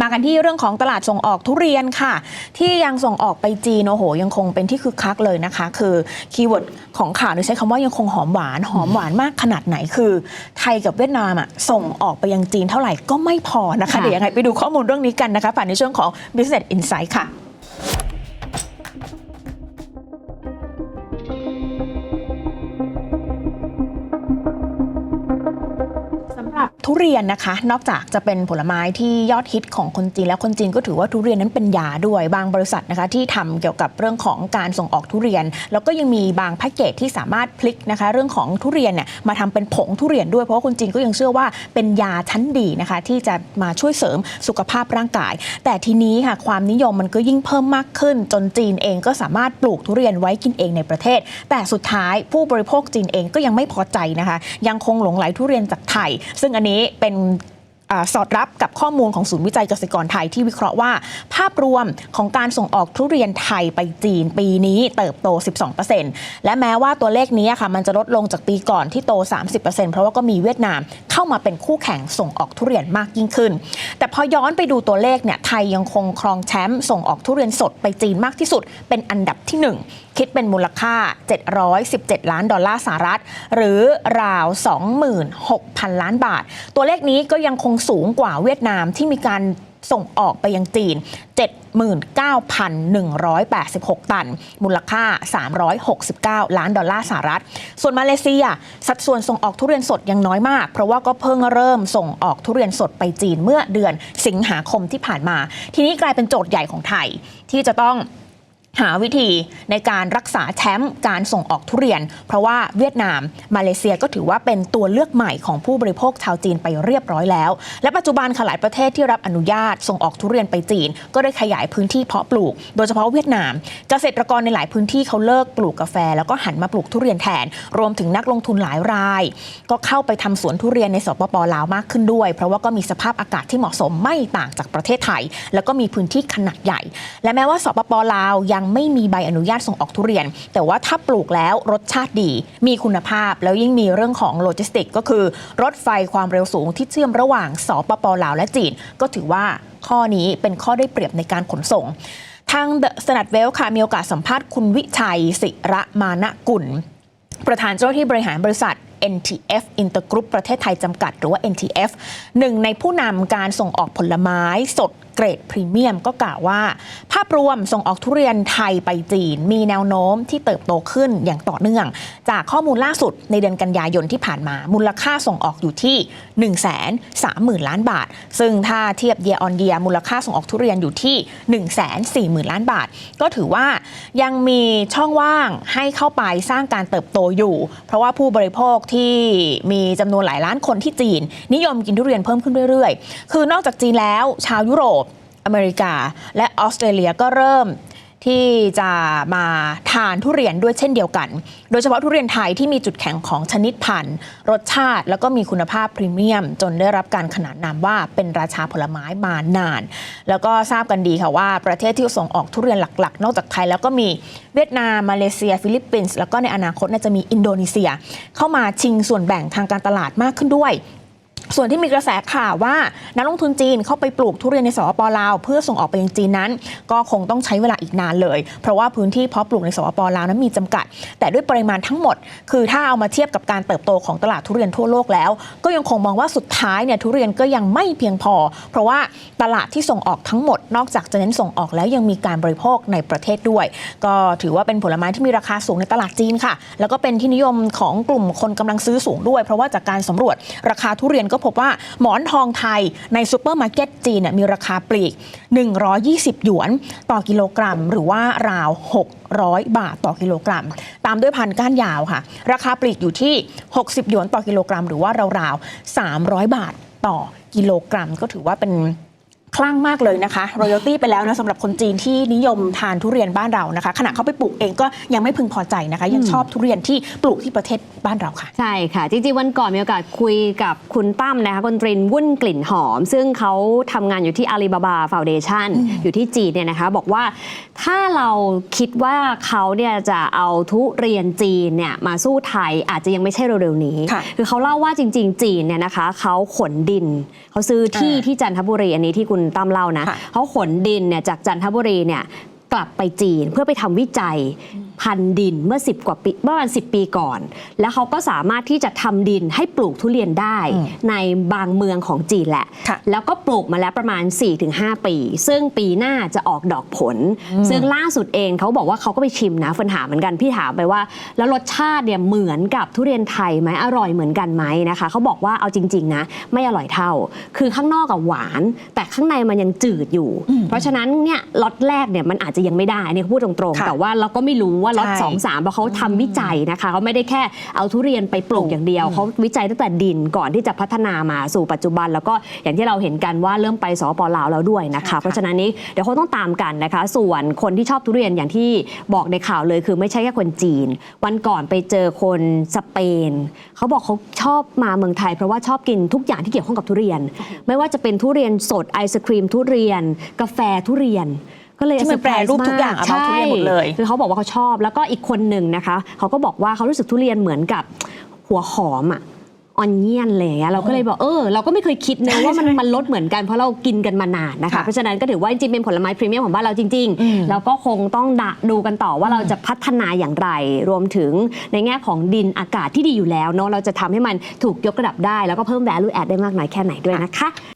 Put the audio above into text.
มากันที่เรื่องของตลาดส่งออกทุเรียนค่ะ ที่ยังส่งออกไปจีนโอ้โห ยังคงเป็นที่คึกคักเลยนะคะ คือคีย์เวิร์ดของข่าวเนี่ยใช้คำว่ายังคงหอมหวานหอมหวานมากขนาดไหนคือ ไทยกับเวียดนามอะส่งออกไปยังจีนเท่าไหร่ก็ไม่พอนะคะค่ะเดี๋ยวยังไงไปดูข้อมูลเรื่องนี้กันนะคะผ่านในช่วงของ Business Insight ค่ะสำหรับ ทุเรียนนะคะ นอกจากจะเป็นผลไม้ที่ยอดฮิตของคนจีนแล้วคนจีนก็ถือว่าทุเรียนนั้นเป็นยาด้วยบางบริษัทนะคะที่ทำเกี่ยวกับเรื่องของการส่งออกทุเรียน แล้วก็ยังมีบางแพ็กเกจที่สามารถพลิกนะคะ เรื่องของทุเรียนเนี่ยมาทำเป็นผงทุเรียนด้วยเพราะว่าคนจีนก็ยังเชื่อว่าเป็นยาชั้นดีนะคะ ที่จะมาช่วยเสริมสุขภาพร่างกาย แต่ทีนี้ค่ะความนิยมมันก็ยิ่งเพิ่มมากขึ้น จนจีนเองก็สามารถปลูกทุเรียนไว้กินเองในประเทศ แต่สุดท้ายผู้บริโภคจีนเองก็ยังไม่พอใจนะคะ ยังคงหลงไหลทุเรียนจากไทย ซึ่งอันนี้เป็นอสอดรับกับข้อมูลของศูนย์วิจัยเกษตรกรไทยที่วิเคราะห์ว่า ภาพรวมของการส่งออกทุเรียนไทยไปจีนปีนี้เติบโต 12%และแม้ว่าตัวเลขนี้ค่ะมันจะลดลงจากปีก่อนที่โต 30%เพราะว่าก็มีเวียดนามเข้ามาเป็นคู่แข่งส่งออกทุเรียนมากยิ่งขึ้น แต่พอย้อนไปดูตัวเลขเนี่ยไทยยังคงครองแชมป์ส่งออกทุเรียนสดไปจีนมากที่สุด เป็นอันดับที่หนึ่ง คิดเป็นมูลค่า 717 ล้านดอลลาร์สหรัฐ หรือราว 26,000 ล้านบาท ตัวเลขนี้ก็ยังคงสูงกว่าเวียดนามที่มีการส่งออกไปยังจีน 79,186 ตัน มูลค่า 369 ล้านดอลลาร์สหรัฐ ส่วนมาเลเซีย สัดส่วนส่งออกทุเรียนสดยังน้อยมาก เพราะว่าก็เพิ่งเริ่มส่งออกทุเรียนสดไปจีนเมื่อเดือนสิงหาคมที่ผ่านมา ทีนี้กลายเป็นโจทย์ใหญ่ของไทยที่จะต้อง หาวิธีในการรักษาแชมป์การส่งออกทุเรียน เพราะว่าเวียดนาม มาเลเซียก็ถือว่าเป็นตัวเลือกใหม่ของผู้บริโภคชาวจีนไปเรียบร้อยแล้ว และปัจจุบันหลายประเทศที่รับอนุญาตส่งออกทุเรียนไปจีน ก็ได้ขยายพื้นที่เพาะปลูก โดยเฉพาะเวียดนาม เกษตรกรในหลายพื้นที่เขาเลิกปลูกกาแฟ แล้วก็หันมาปลูกทุเรียนแทน รวมถึงนักลงทุนหลายราย ก็เข้าไปทำสวนทุเรียนในสปปลาวมากขึ้นด้วย เพราะว่าก็มีสภาพอากาศที่เหมาะสมไม่ต่างจากประเทศไทย แล้วก็มีพื้นที่ขนาดใหญ่ และแม้ว่าสปปลาวยังไม่มีใบอนุญาตส่งออกทุเรียน แต่ว่าถ้าปลูกแล้วรสชาติดี มีคุณภาพแล้วยิ่งมีเรื่องของโลจิสติก ก็คือ รถไฟความเร็วสูงที่เชื่อมระหว่างสปปลาวและจีน ก็ถือว่าข้อนี้เป็นข้อได้เปรียบในการขนส่ง ทาง The Standard Well ค่ะมีโอกาสสัมภาษณ์คุณวิชัยศิระมานะกุล ประธานเจ้าหน้าที่บริหารบริษัท NTF Intergroup ประเทศไทยจำกัด หรือว่า NTF หนึ่งในผู้นำการส่งออกผลไม้สด เกรดพรีเมียมก็กล่าวว่า ภาพรวมส่งออกทุเรียนไทยไปจีน มีแนวโน้มที่เติบโตขึ้นอย่างต่อเนื่อง จากข้อมูลล่าสุดในเดือนกันยายนที่ผ่านมา มูลค่าส่งออกอยู่ที่ 1 3 0 0 0 0 ล้านบาท ซึ่งถ้าเทียบ year on year มูลค่าส่งออกทุเรียนอยู่ที่ 1 4 0 0 0 0 ล้านบาท ก็ถือว่ายังมีช่องว่างให้เข้าไปสร้างการเติบโตอยู่ เพราะว่าผู้บริโภคที่มีจำนวนหลายล้านคนที่จีน นิยมกินทุเรียนเพิ่มขึ้นเรื่อยๆ คือนอกจากจีนแล้ว ชาวยุโรป อเมริกา และออสเตรเลียก็เริ่มที่จะมาทานทุเรียนด้วยเช่นเดียวกัน โดยเฉพาะทุเรียนไทยที่มีจุดแข็งของชนิดพันธุ์ รสชาติแล้วก็มีคุณภาพพรีเมียม จนได้รับการขนานนามว่าเป็นราชาผลไม้มานาน แล้วก็ทราบกันดีค่ะว่าประเทศที่ส่งออกทุเรียนหลักๆ นอกจากไทยแล้วก็มีเวียดนาม มาเลเซีย ฟิลิปปินส์แล้วก็ในอนาคตน่าจะมีอินโดนีเซีย เข้ามาชิงส่วนแบ่งทางการตลาดมากขึ้นด้วย ส่วนที่มีกระแสข่าวว่านักลงทุนจีนเข้าไปปลูกทุเรียนในสปปลาว เพื่อส่งออกไปยังจีนนั้น ก็คงต้องใช้เวลาอีกนานเลย เพราะว่าพื้นที่เพาะปลูกในสปปลาวนั้นมีจำกัด แต่ด้วยปริมาณทั้งหมด คือถ้าเอามาเทียบกับการเติบโตของตลาดทุเรียนทั่วโลกแล้ว ก็ยังคงมองว่าสุดท้ายเนี่ยทุเรียนก็ยังไม่เพียงพอ เพราะว่าตลาดที่ส่งออกทั้งหมด นอกจากจะเน้นส่งออกแล้วยังมีการบริโภคในประเทศด้วย ก็ถือว่าเป็นผลไม้ที่มีราคาสูงในตลาดจีนค่ะ แล้วก็เป็นที่นิยมของกลุ่มคนกำลังซื้อสูงด้วย เพราะว่าจากการสำรวจราคาทุเรียนก็พบว่าหมอนทองไทยในซูเปอร์มาร์เก็ตจีนมีราคาปลีก 120 หยวน ต่อกิโลกรัม หรือว่าราว 600 บาทต่อกิโลกรัม ตามด้วยพันก้านยาวค่ะ ราคาปลีกอยู่ที่ 60 หยวนต่อกิโลกรัม หรือว่าราวๆ300 บาทต่อกิโลกรัม ก็ถือว่าเป็น คลั่งมากเลยนะคะรอยัลตี้ไปแล้วนะสำหรับคนจีนที่นิยมทานทุเรียนบ้านเรานะคะ ขณะเขาไปปลูกเองก็ยังไม่พึงพอใจนะคะ ยังชอบทุเรียนที่ปลูกที่ประเทศบ้านเราค่ะ ใช่ค่ะ จริงๆ วันก่อนมีโอกาสคุยกับคุณตั้มนะคะคุณตรินวุ่นกลิ่นหอม ซึ่งเขาทำงานอยู่ที่ Alibaba Foundation อยู่ที่จีนเนี่ยนะคะ บอกว่าถ้าเราคิดว่าเขาเนี่ยจะเอาทุเรียนจีนเนี่ยมาสู้ไทยอาจจะยังไม่ใช่เร็วๆนี้ค่ะคือเขาเล่าว่าจริง ๆ จีนเนี่ยนะคะเขาขนดินเขาซื้อที่อ่าที่จันทบุรีอันนี้ที่คุณตามเล่านะค่ะเขาขนดินเนี่ยจากจันทบุรีเนี่ยกลับไปจีนเพื่อไปทำวิจัย พันธุ์ดินเมื่อ 10 กว่าปีเมื่อประมาณ10 ปีก่อน แล้วเขาก็สามารถที่จะทำดินให้ปลูกทุเรียนได้อืมในบางเมืองของจีนแหละ ค่ะ แล้วก็ปลูกมาแล้วประมาณ 4-5 ปี ซึ่งปีหน้าจะออกดอกผล ซึ่งล่าสุดเองเขาบอกว่าเขาก็ไปชิมนะเฟิร์นถามเหมือนกันพี่ถามไปว่า แล้วรสชาติเนี่ยเหมือนกับทุเรียนไทยไหมอร่อยเหมือนกันไหมนะคะเขาบอกว่าเอาจริง ๆ นะ ไม่อร่อยเท่า คือข้างนอกกับหวาน แต่ข้างในมันยังจืดอยู่อืมเพราะฉะนั้นเนี่ยล็อตแรกเนี่ยมันอาจจะยังไม่ได้อันนี่พูดตรงๆ ค่ะ แต่ว่าเราก็ไม่รู้ว่าล็อตใช่สองสามเพราะเขาทำวิจัยนะคะเขาไม่ได้แค่เอาทุเรียนไปปลูกอย่างเดียวเขาวิจัยตั้งแต่ดินก่อนที่จะพัฒนามาสู่ปัจจุบัน แล้วก็อย่างที่เราเห็นกันว่าเริ่มไปสปลาวแล้วด้วยนะใช่ค่ะคะ เพราะฉะนั้นนี้เดี๋ยวเขาต้องตามกันนะคะ ส่วนคนที่ชอบทุเรียนอย่างที่บอกในข่าวเลย คือไม่ใช่แค่คนจีน วันก่อนไปเจอคนสเปนเขาบอกเขาชอบมาเมืองไทย เพราะว่าชอบกินทุกอย่างที่เกี่ยวข้องกับทุเรียน ไม่ว่าจะเป็นทุเรียนสดไอศครีมทุเรียน กาแฟทุเรียน ก็เลยที่มันแปรรูปทุกอย่างเอามาทุเรียนหมดเลย คือเขาบอกว่าเขาชอบแล้วก็อีกคนหนึ่งนะคะเขาก็บอกว่าเขารู้สึกทุเรียนเหมือนกับหัวหอมอะออนเนียนเลยอะเราก็เลยบอกเออเราก็ไม่เคยคิดนะใช่ว่ามันใช่มันลดเหมือนกันเพราะเรากินกันมานานนะคะค่ะเพราะฉะนั้นก็ถือว่าจริงๆเป็นผลไม้พรีเมียมของบ้านเราจริงอืมๆแล้วก็คงต้องดะดูกันต่อว่าเราจะพัฒนาอย่างไร รวมถึงในแง่ของดินอากาศที่ดีอยู่แล้วเนาะเราจะทำให้มันถูกยกระดับได้ แล้วก็เพิ่ม value add ได้มากน้อยแค่ไหนด้วยนะคะ